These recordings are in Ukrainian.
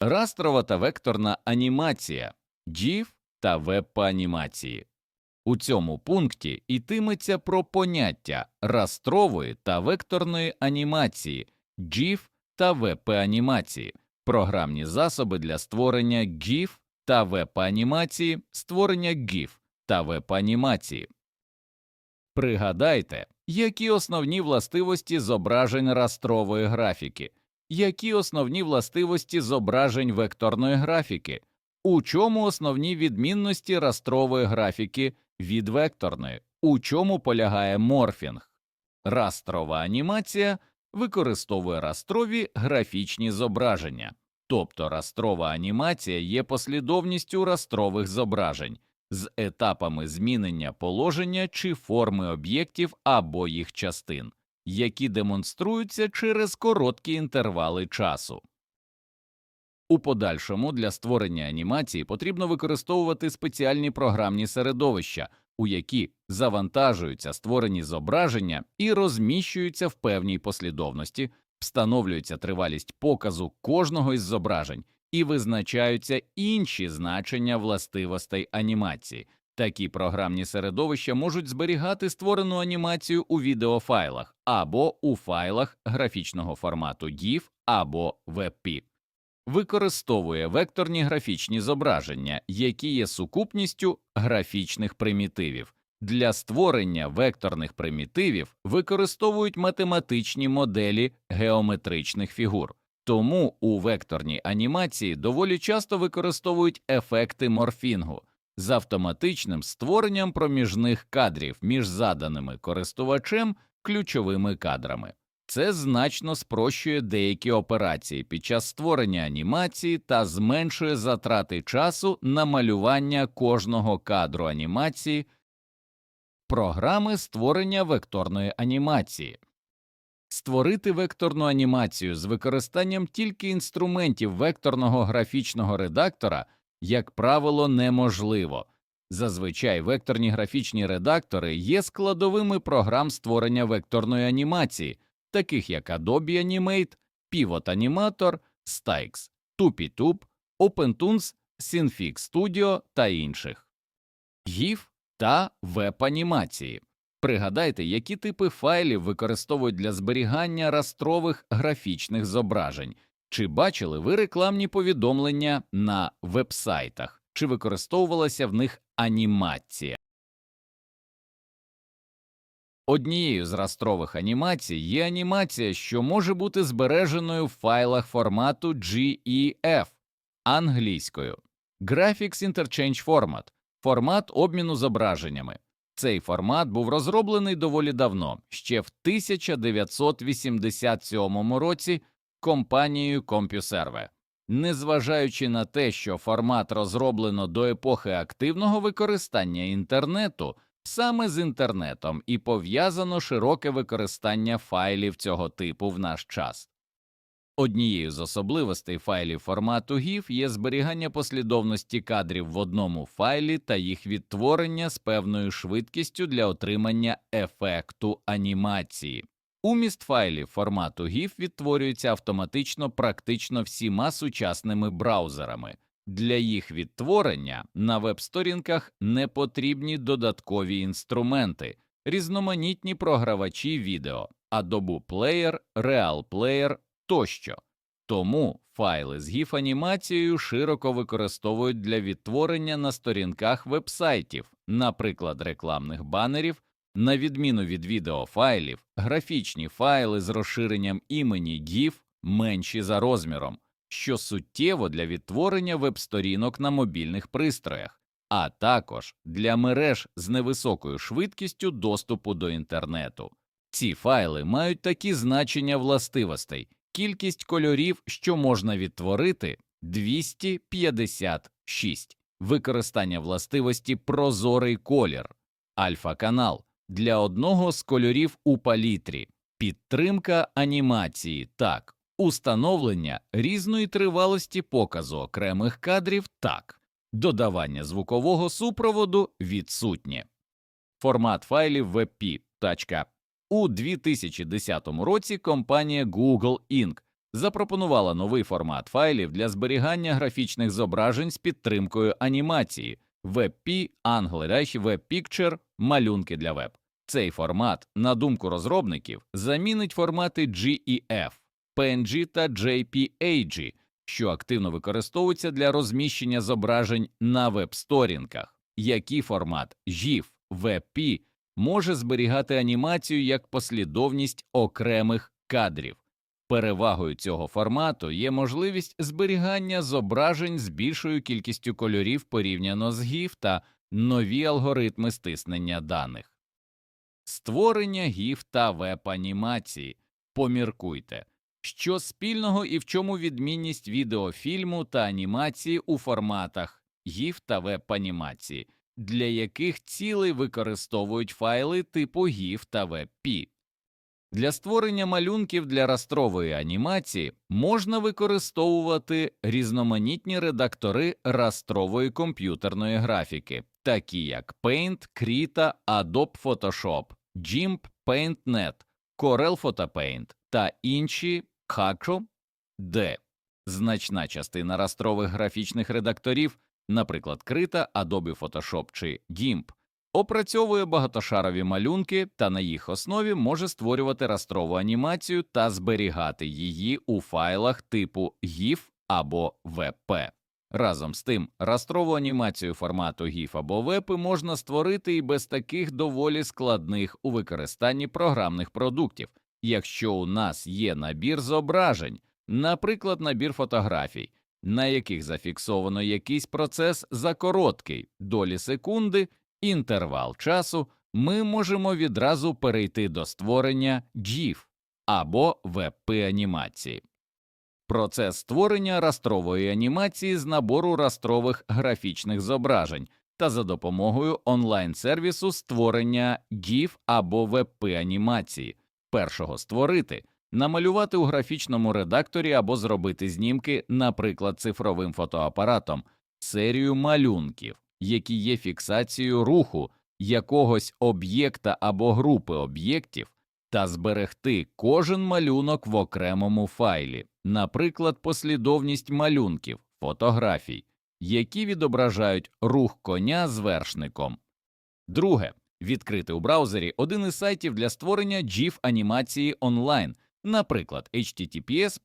растрова та векторна анімація, GIF та веб-анімації. У цьому пункті йтиметься про поняття растрової та векторної анімації, GIF та веб-анімації, програмні засоби для створення GIF та веб-анімації, створення GIF та веб-анімації. Пригадайте, які основні властивості зображень растрової графіки, які основні властивості зображень векторної графіки, у чому основні відмінності растрової графіки від векторної, у чому полягає морфінг. Растрова анімація використовує растрові графічні зображення, тобто растрова анімація є послідовністю растрових зображень з етапами змінення положення чи форми об'єктів або їх частин, які демонструються через короткі інтервали часу. У подальшому для створення анімації потрібно використовувати спеціальні програмні середовища, у які завантажуються створені зображення і розміщуються в певній послідовності, встановлюється тривалість показу кожного із зображень і визначаються інші значення властивостей анімації. Такі програмні середовища можуть зберігати створену анімацію у відеофайлах або у файлах графічного формату GIF або WebP. Використовує векторні графічні зображення, які є сукупністю графічних примітивів. Для створення векторних примітивів використовують математичні моделі геометричних фігур. Тому у векторній анімації доволі часто використовують ефекти морфінгу з автоматичним створенням проміжних кадрів між заданими користувачем ключовими кадрами. Це значно спрощує деякі операції під час створення анімації та зменшує затрати часу на малювання кожного кадру анімації, програми створення векторної анімації. Створити векторну анімацію з використанням тільки інструментів векторного графічного редактора, як правило, неможливо. Зазвичай векторні графічні редактори є складовими програм створення векторної анімації, таких як Adobe Animate, Pivot Animator, Stykes, TupiTube, OpenToons, Synfig Studio та інших. GIF та веб-анімації. Пригадайте, які типи файлів використовують для зберігання растрових графічних зображень, чи бачили ви рекламні повідомлення на вебсайтах, чи використовувалася в них анімація. Однією з растрових анімацій є анімація, що може бути збереженою в файлах формату GEF англійською Graphics Interchange Format – формат обміну зображеннями. Цей формат був розроблений доволі давно, ще в 1987 році компанією CompuServe. Незважаючи на те, що формат розроблено до епохи активного використання інтернету, саме з інтернетом і пов'язано широке використання файлів цього типу в наш час. Однією з особливостей файлів формату GIF є зберігання послідовності кадрів в одному файлі та їх відтворення з певною швидкістю для отримання ефекту анімації. Уміст файлів формату GIF відтворюється автоматично практично всіма сучасними браузерами. Для їх відтворення на веб-сторінках не потрібні додаткові інструменти, різноманітні програвачі відео, Adobe Player, Real Player тощо. Тому файли з gif анімацією широко використовують для відтворення на сторінках вебсайтів, наприклад, рекламних банерів, на відміну від відеофайлів, графічні файли з розширенням імені GIF менші за розміром, що суттєво для відтворення веб-сторінок на мобільних пристроях, а також для мереж з невисокою швидкістю доступу до інтернету. Ці файли мають такі значення властивостей. Кількість кольорів, що можна відтворити 256, використання властивості прозорий колір, альфа-канал для одного з кольорів у палітрі, підтримка анімації, так, установлення різної тривалості показу окремих кадрів, так, додавання звукового супроводу відсутнє. Формат файлів WebP. У 2010 році компанія Google Inc. запропонувала новий формат файлів для зберігання графічних зображень з підтримкою анімації WebP, Angle WebPicture, малюнки для веб. Цей формат, на думку розробників, замінить формати GEF, PNG та JPEG, що активно використовуються для розміщення зображень на веб-сторінках. Який формат GIF, WebP може зберігати анімацію як послідовність окремих кадрів. Перевагою цього формату є можливість зберігання зображень з більшою кількістю кольорів порівняно з GIF та нові алгоритми стиснення даних. Створення GIF та веб-анімації. Поміркуйте, що спільного і в чому відмінність відеофільму та анімації у форматах GIF та веб-анімації, для яких цілей використовують файли типу GIF та WebP. Для створення малюнків для растрової анімації можна використовувати різноманітні редактори растрової комп'ютерної графіки, такі як Paint, Krita, Adobe Photoshop, GIMP, PaintNet, Corel Photopaint та інші Hacho, де значна частина растрових графічних редакторів, наприклад, Krita, Adobe Photoshop чи GIMP, опрацьовує багатошарові малюнки та на їх основі може створювати растрову анімацію та зберігати її у файлах типу GIF або WebP. Разом з тим, растрову анімацію формату GIF або WebP можна створити і без таких доволі складних у використанні програмних продуктів, якщо у нас є набір зображень, наприклад, набір фотографій, на яких зафіксовано якийсь процес за короткий долі секунди інтервал часу, ми можемо відразу перейти до створення GIF або WebP анімації. Процес створення растрової анімації з набору растрових графічних зображень та за допомогою онлайн-сервісу створення GIF або WebP анімації. Першого створити, намалювати у графічному редакторі або зробити знімки, наприклад, цифровим фотоапаратом, серію малюнків, які є фіксацією руху якогось об'єкта або групи об'єктів, та зберегти кожен малюнок в окремому файлі, наприклад, послідовність малюнків, фотографій, які відображають рух коня з вершником. Друге відкрити у браузері один із сайтів для створення GIF анімації онлайн, наприклад, https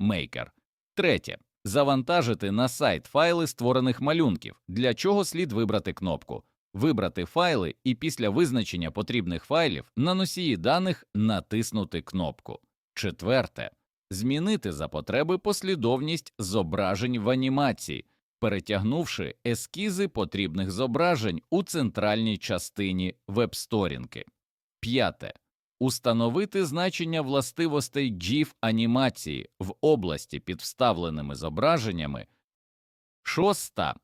Maker. Третє завантажити на сайт файли створених малюнків, для чого слід вибрати кнопку Вибрати файли і після визначення потрібних файлів на носії даних натиснути кнопку. Четверте змінити за потреби послідовність зображень в анімації, перетягнувши ескізи потрібних зображень у центральній частині веб-сторінки. П'яте Установити значення властивостей GIF анімації в області під вставленими зображеннями. Шоста.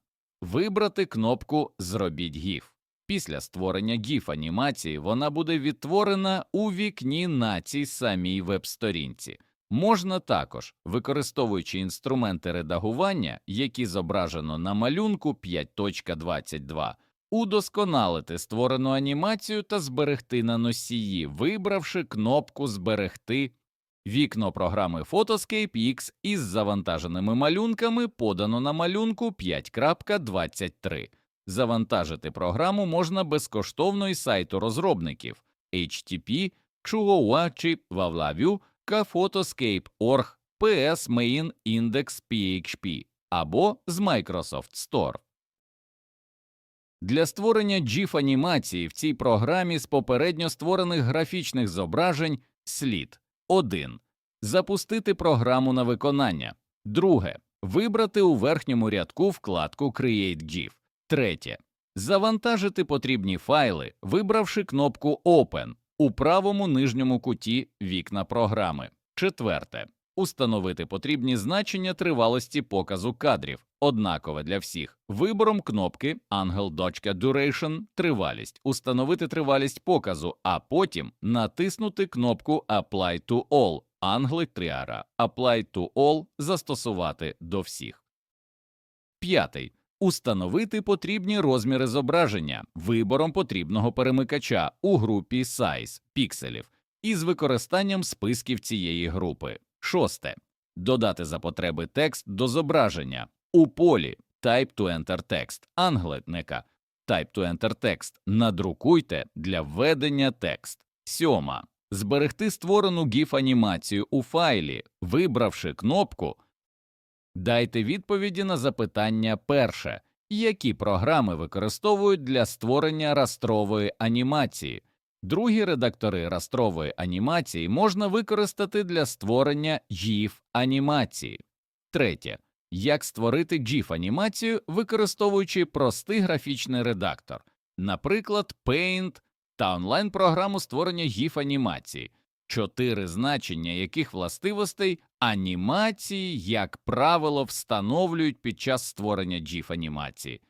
Вибрати кнопку Зробіть GIF. Після створення GIF анімації вона буде відтворена у вікні на цій самій веб-сторінці. Можна також, використовуючи інструменти редагування, які зображено на малюнку 5.22, удосконалити створену анімацію та зберегти на носії, вибравши кнопку Зберегти. Вікно програми Photoscape X із завантаженими малюнками подано на малюнку 5.23. Завантажити програму можна безкоштовно із сайту розробників http php або з Microsoft Store. Для створення GIF анімації в цій програмі з попередньо створених графічних зображень слід 1. Запустити програму на виконання. Друге. Вибрати у верхньому рядку вкладку Create GIF. Третє. Завантажити потрібні файли, вибравши кнопку Open у правому нижньому куті вікна програми. Четверте. Установити потрібні значення тривалості показу кадрів, однакове для всіх, вибором кнопки Angle.Duration тривалість, установити тривалість показу, а потім натиснути кнопку Apply to All Angle Triara Apply to All застосувати до всіх. П'ятий. Установити потрібні розміри зображення вибором потрібного перемикача у групі Size пікселів із використанням списків цієї групи. Шосте. Додати за потреби текст до зображення у полі Type to Enter Text англетника Type to Enter Text надрукуйте для введення текст. Сьома. Зберегти створену GIF-анімацію у файлі, вибравши кнопку Дайте відповіді на запитання перше. Які програми використовують для створення растрової анімації? Другі редактори растрової анімації можна використати для створення GIF-анімації. Третє. Як створити GIF-анімацію, використовуючи простий графічний редактор, наприклад, Paint та онлайн-програму створення GIF-анімації, чотири значення яких властивостей анімації, як правило, встановлюють під час створення GIF-анімації.